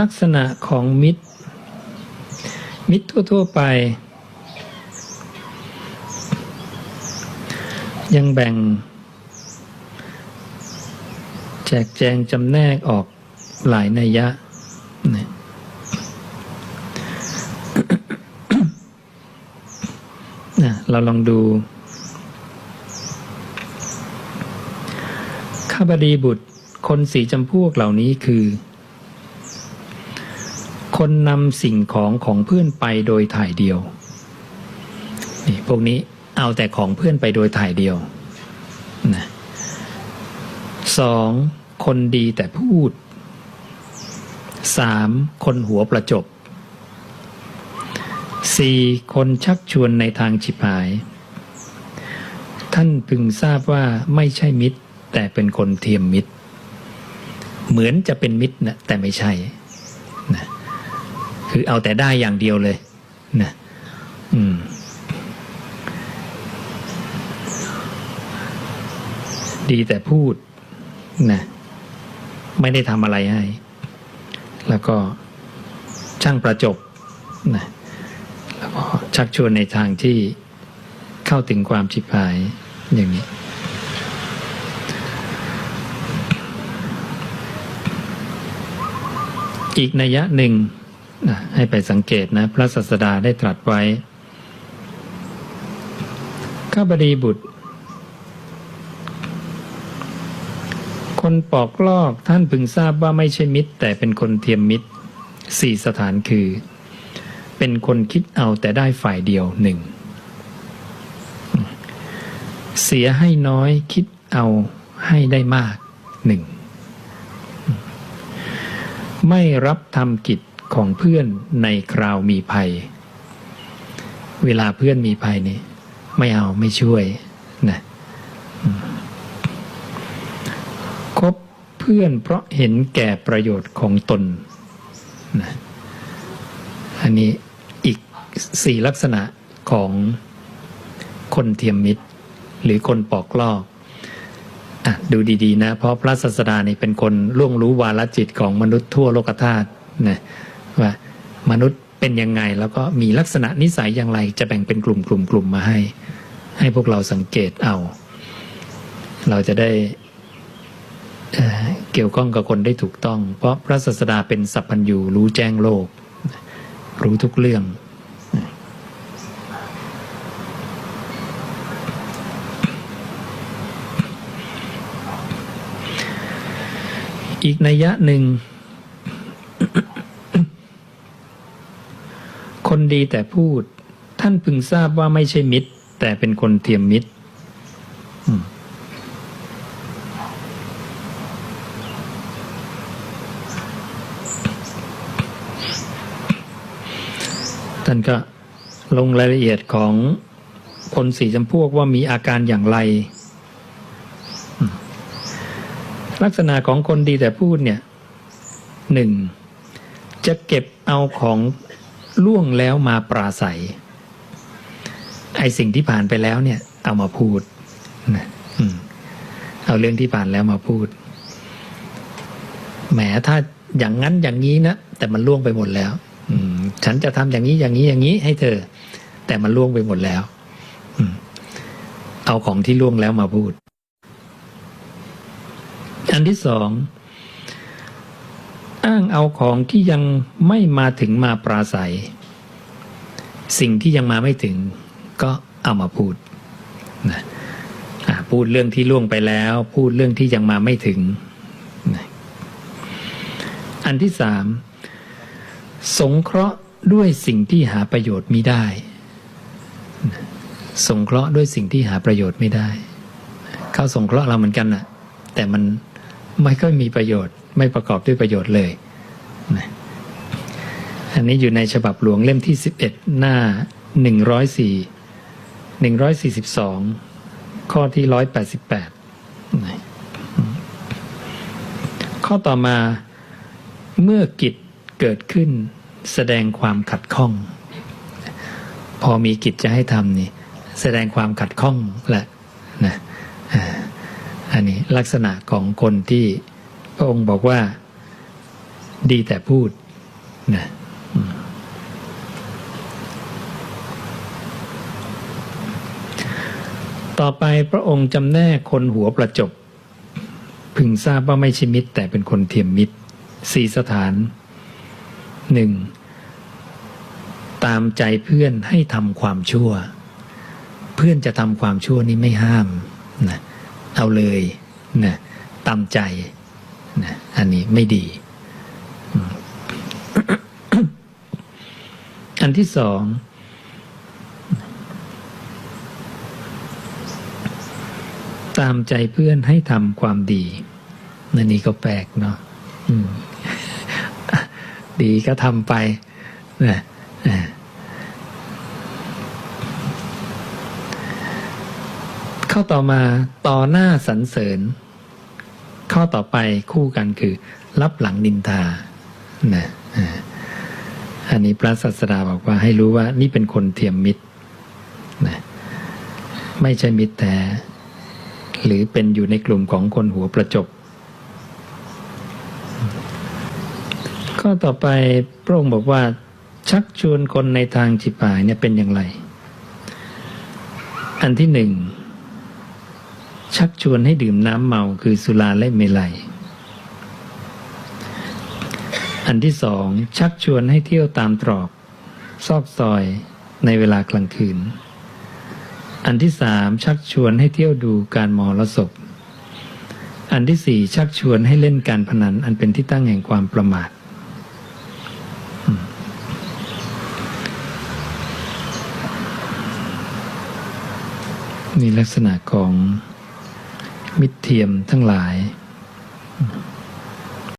ลักษณะของมิตร มิตรทั่ว ๆ ไป ยังแบ่ง แจกแจงจำแนกออกหลายนัยยะนะนะเราลองดู ข้าบดีบุตรคนสีจำพวกเหล่านี้คือ คนนำสิ่งของของเพื่อนไปโดยถ่ายเดียวนี่พวกนี้เอาแต่ของเพื่อนไปโดยถ่ายเดียวนะสองคนดีแต่พูดสามคนหัวประจบสี่คนชักชวนในทางฉิบหาย ท่านพึงทราบว่าไม่ใช่มิตร แต่เป็นคนเทียมมิตร เหมือนจะเป็นมิตรนะแต่ไม่ใช่ คือเอาแต่ได้อย่างเดียวเลยนะอืมดีแต่พูดนะไม่ได้ทำอะไรให้ แล้วก็ช่างประจบนะแล้วก็ชักชวนในทางที่เข้าถึงความชิบหายอย่างนี้ อีกนัยยะหนึ่ง ให้ไปสังเกตนะ พระศาสดาได้ตรัสไว้ ข้าบดีบุตร คนปอกลอกท่านพึงทราบว่าไม่ใช่มิตร แต่เป็นคนเทียมมิตรสี่สถานคือ เป็นคนคิดเอาแต่ได้ฝ่ายเดียวหนึ่งเสียให้น้อยคิดเอาให้ได้มากหนึ่งไม่รับทำกิจ ของเพื่อนในคราวมีภัย เวลาเพื่อนมีภัยนี่ไม่เอาไม่ช่วยนะคบเพื่อนเพราะเห็นแก่ประโยชน์ของตนนะอันนี้อีกสี่ลักษณะของคนเทียมมิตร หรือคนปอกลอกอะดูดี ๆ นะ เพราะพระศาสดานี่เป็นคนล่วงรู้วาลจิตของมนุษย์ทั่วโลกธาตุนะ ว่ามนุษย์เป็นยังไง แล้วก็มีลักษณะนิสัยอย่างไร จะแบ่งเป็นกลุ่มกลุ่มกลุ่มมาให้ ให้พวกเราสังเกตเอา เราจะได้เเกี่ยวข้องกับคนได้ถูกต้อง เพราะพระศาสดาเป็นสัพพัญญูรู้แจ้งโลก รู้ทุกเรื่องอีกนัยยะหนึ่ง คนดีแต่พูด ท่านพึงทราบว่าไม่ใช่มิตร แต่เป็นคนเทียมมิตรท่านก็ลงรายละเอียดของคนสี่จำพวกว่ามีอาการอย่างไร ลักษณะของคนดีแต่พูดเนี่ยหนึ่งจะเก็บเอาของ ล่วงแล้วมาปราศัย ไอสิ่งที่ผ่านไปแล้วเนี่ย เอามาพูดนะเอาเรื่องที่ผ่านแล้วมาพูด แหมถ้าอย่างนั้นอย่างนี้นะแต่มันล่วงไปหมดแล้วฉันจะทำอย่างนี้อย่างนี้อย่างนี้ให้เธอ แต่มันล่วงไปหมดแล้วเอาของที่ล่วงแล้วมาพูด อันที่สอง อ้างเอาของที่ยังไม่มาถึงมาปราศัย สิ่งที่ยังมาไม่ถึงก็เอามาพูดนะพูดเรื่องที่ล่วงไปแล้ว พูดเรื่องที่ยังมาไม่ถึงนะอันที่สามสงเคราะห์ด้วยสิ่งที่หาประโยชน์มิได้นะสงเคราะห์ด้วยสิ่งที่หาประโยชน์ไม่ได้ เขาสงเคราะห์เราเหมือนกันนะแต่มันไม่ค่อยมีประโยชน์ไม่ประกอบด้วยประโยชน์เลย อันนี้อยู่ในฉบับหลวงเล่มที่ 11 หน้า 104 142 ข้อที่ 188นะข้อต่อมาเมื่อกิจเกิดขึ้นแสดงความขัดข้อง พอมีกิจจะให้ทำนี่แสดงความขัดข้องแหละนะอ่าอันนี้ลักษณะของคนที่พระองค์บอกว่า ดีแต่พูดนะต่อไปพระองค์จำแนกคนหัวประจบ พึงทราบว่าไม่ใช่มิตร แต่เป็นคนเทียมมิตรสี่สถานหนึ่งตามใจเพื่อนให้ทำความชั่ว เพื่อนจะทำความชั่วนี้ไม่ห้ามนะเอาเลยนะตามใจนะอันนี้ไม่ดี อั นที่สองตามใจเพื่อนให้ทำความดีนั่นนี่ก็แปลกเนาะดีก็ทำไปนะข้อต่อมาต่อหน้าสรรเสริญ ข้อต่อไปคู่กันคือ รับหลังนินทานะ อันนี้พระศาสดาบอกว่าให้รู้ว่านี่เป็นคนเทียมมิตรนะไม่ใช่มิตรแท้หรือเป็นอยู่ในกลุ่มของคนหัวประจบ ข้อต่อไปพระองค์บอกว่า ชักชวนคนในทางจิปายเนี่ยเป็นอย่างไร อันที่หนึ่งชักชวนให้ดื่มน้ำเมาคือสุราและเมลัย อันที่สองชักชวนให้เที่ยวตามตรอก ซอกซอยในเวลากลางคืน อันที่สามชักชวนให้เที่ยวดูการมอรสพอันที่สี่ชักชวนให้เล่นการพนันอันเป็นที่ตั้งแห่งความประมาท มีลักษณะของมิตรเทียมทั้งหลาย